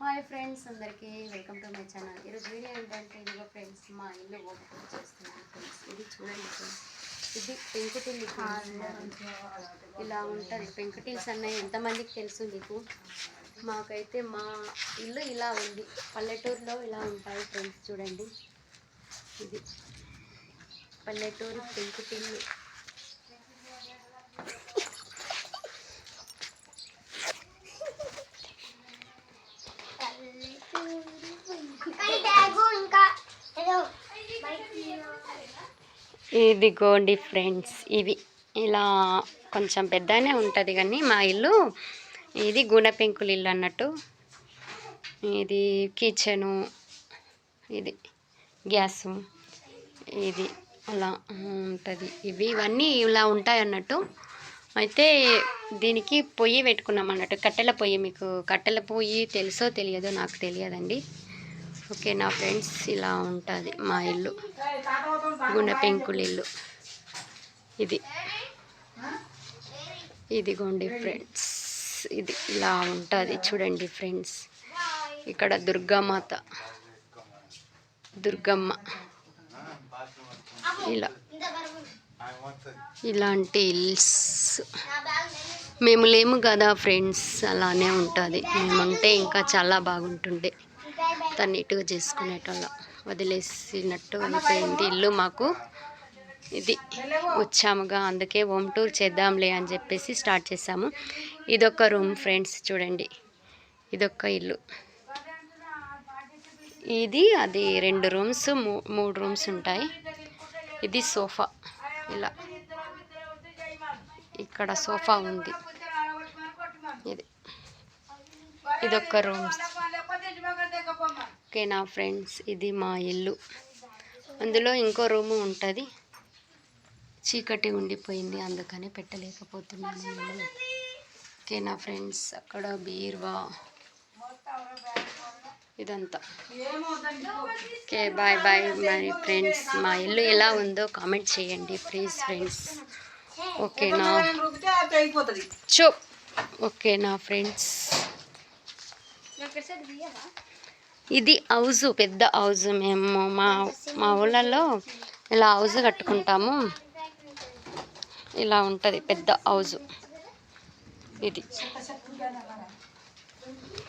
Hi friends అందరికీ welcome to my channel. ఈరోజు video ఏంటంటే ఇదిగో ఫ్రెండ్స్ మా ఇల్లు ఓపెన్ చేస్తున్నాను ఫ్రెండ్స్. ఇది చూడండి ఫ్రెండ్స్. ఇది పెంకుటిల్లు ఇలా ఉంటుంది. పెంకుటిల్స్ అన్నవి ఎంతమందికి తెలుసు మీకు మాకైతే మా ఇల్లు ఇలా ఉంది. పల్లెటూరులో ఇలా ఉంటాయి ఫ్రెండ్స్ చూడండి. ఇది పల్లెటూరు పెంకుటిల్లు. ఇదిగోండి ఫ్రెండ్స్ ఇవి ఇలా కొంచెం పెద్దనే ఉంటుంది కానీ మా ఇల్లు ఇది గుణపెంకులు ఇల్లు అన్నట్టు. ఇది కిచెను ఇది గ్యాసు ఇది అలా ఉంటుంది. ఇవి ఇవన్నీ ఇలా ఉంటాయి అన్నట్టు. అయితే దీనికి పొయ్యి పెట్టుకున్నాం అన్నట్టు. కట్టెల పొయ్యి మీకు కట్టెల పొయ్యి తెలుసో తెలియదో నాకు తెలియదండి. ఓకే నా ఫ్రెండ్స్ ఇలా ఉంటుంది మా ఇల్లు. గుండె పెంకుల ఇల్లు. ఇది. ఇదిగోండి ఫ్రెండ్స్. ఇది ఇలా ఉంటుంది. చూడండి ఫ్రెండ్స్. ఇక్కడ దుర్గామాత. దుర్గమ్మ. ఇలా. ఇలాంటి ఇల్స్. మేము లేము కదా ఫ్రెండ్స్. అలానే ఉంటుంది. మేముంటే ఇంకా చాలా బాగుంటుండే. తను నీట్గా చేసుకునేటోళ్ళం. వదిలేసినట్టు అయిపోయింది ఇల్లు మాకు ఇది వచ్చాముగా అందుకే హోమ్ టూర్ చేద్దాంలే అని చెప్పేసి స్టార్ట్ చేసాము ఇదొక రూమ్ ఫ్రెండ్స్ చూడండి. ఇదొక ఇల్లు. ఇది అది రెండు రూమ్స్ మూడు రూమ్స్ ఉంటాయి. ఇది సోఫా. ఇలా. ఇక్కడ సోఫా ఉంది. ఇది. ఇదొక రూమ్స్ ఓకేనా ఫ్రెండ్స్ ఇది మా ఇల్లు. అందులో ఇంకో రూము ఉంటుంది. చీకటి ఉండిపోయింది అందుకని పెట్టలేకపోతున్నాను నేను. ఓకేనా ఫ్రెండ్స్ అక్కడ బీర్వా. ఇదంతా. Okay bye bye. మరి ఫ్రెండ్స్ మా ఇల్లు ఎలా ఉందో కామెంట్ చేయండి ప్లీజ్ ఫ్రెండ్స్. ఓకేనా చూ. ఓకేనా ఫ్రెండ్స్. ఇది హౌజ్ పెద్ద హౌజ్ మేము మా మా ఊళ్ళలో ఇలా హౌజ్ కట్టుకుంటాము. ఇలా ఉంటుంది పెద్ద హౌజ్ ఇది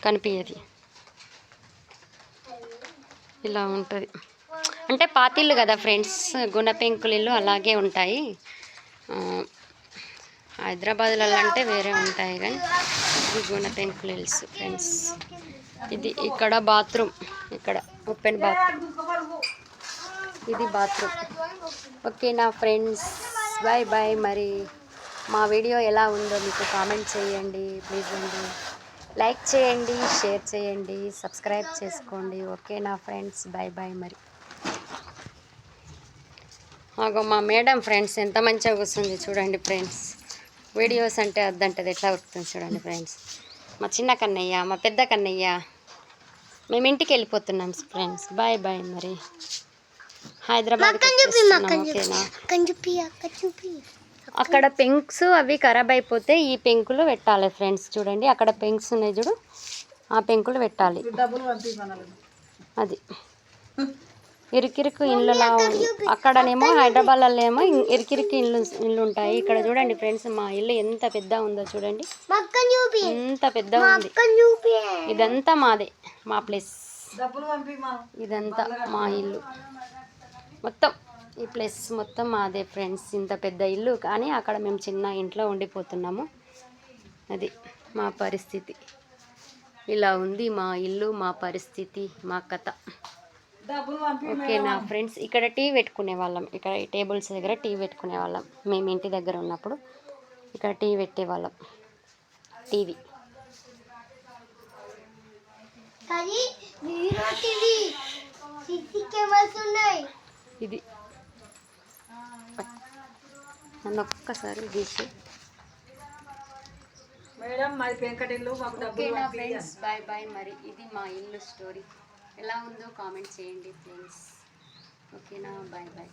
కనిపించేది ఇలా ఉంటుంది. అంటే పాతిళ్ళు కదా ఫ్రెండ్స్ గుణపెంకులు అలాగే ఉంటాయి. హైదరాబాద్లలో అంటే వేరే ఉంటాయి కానీ ఇది గుణపెంకులు ఫ్రెండ్స్. ఇది ఇక్కడ బాత్రూమ్. ఇక్కడ ఓపెన్ బాత్రూమ్. ఇది బాత్రూమ్. ఓకే నా ఫ్రెండ్స్ బాయ్ బాయ్ మరి మా వీడియో ఎలా ఉందో మీకు కామెంట్ చేయండి. ప్లీజ్ అండి. లైక్ చేయండి షేర్ చేయండి సబ్స్క్రైబ్ చేసుకోండి. ఓకే నా ఫ్రెండ్స్ బాయ్ బాయ్ మరి. మాకు మా మేడం ఫ్రెండ్స్ ఎంత మంచిగా కూర్చుంది చూడండి ఫ్రెండ్స్. వీడియోస్ అంటే వద్దంటది ఎట్లా వస్తుంది చూడండి ఫ్రెండ్స్. మా చిన్న కన్నయ్య మా పెద్ద కన్నయ్య. మేము ఇంటికి వెళ్ళిపోతున్నాం ఫ్రెండ్స్ బాయ్ బాయ్ మరి. హైదరాబాద్ అక్కడ పెంక్స్ అవి ఖరాబ్ అయిపోతే ఈ పెంకులు పెట్టాలి ఫ్రెండ్స్ చూడండి అక్కడ పెంక్స్ ఉన్నాయి చూడు. ఆ పెంకులు పెట్టాలి. అది. ఇరుకిరుకు ఇళ్ళలా అక్కడనేమో హైదరాబాద్లో ఏమో ఇరికిరికి ఇల్లు ఇల్లు ఉంటాయి ఇక్కడ చూడండి ఫ్రెండ్స్ మా ఇల్లు ఎంత పెద్ద ఉందో చూడండి. ఎంత పెద్ద ఉంది. ఇదంతా మాదే మా ప్లేస్. ఇదంతా మా ఇల్లు. మొత్తం ఈ ప్లేస్ మొత్తం మాదే ఫ్రెండ్స్ ఇంత పెద్ద ఇల్లు. కానీ అక్కడ మేము చిన్న ఇంట్లో ఉండిపోతున్నాము. అది మా పరిస్థితి. ఇలా ఉంది మా ఇల్లు మా పరిస్థితి మా కథ. ఓకేనా ఫ్రెండ్స్ ఇక్కడ టీ పెట్టుకునే వాళ్ళం. ఇక్కడ ఈ టేబుల్స్ దగ్గర టీ పెట్టుకునే వాళ్ళం. మేము ఇంటి దగ్గర ఉన్నప్పుడు ఇక్కడ టీ పెట్టేవాళ్ళం టీవీ. ఇది. నన్ను ఒక్కసారి తీసి మేడం మాది పెంకటిల్లు మాకు డబ్బులు ఓకేనా పంపియ్య. Friends bye bye. మరి ఇది మా ఇల్లు స్టోరీ. ఎలా ఉందో కామెంట్ చేయండి ఫ్రెండ్స్. ఓకేనా? Bye bye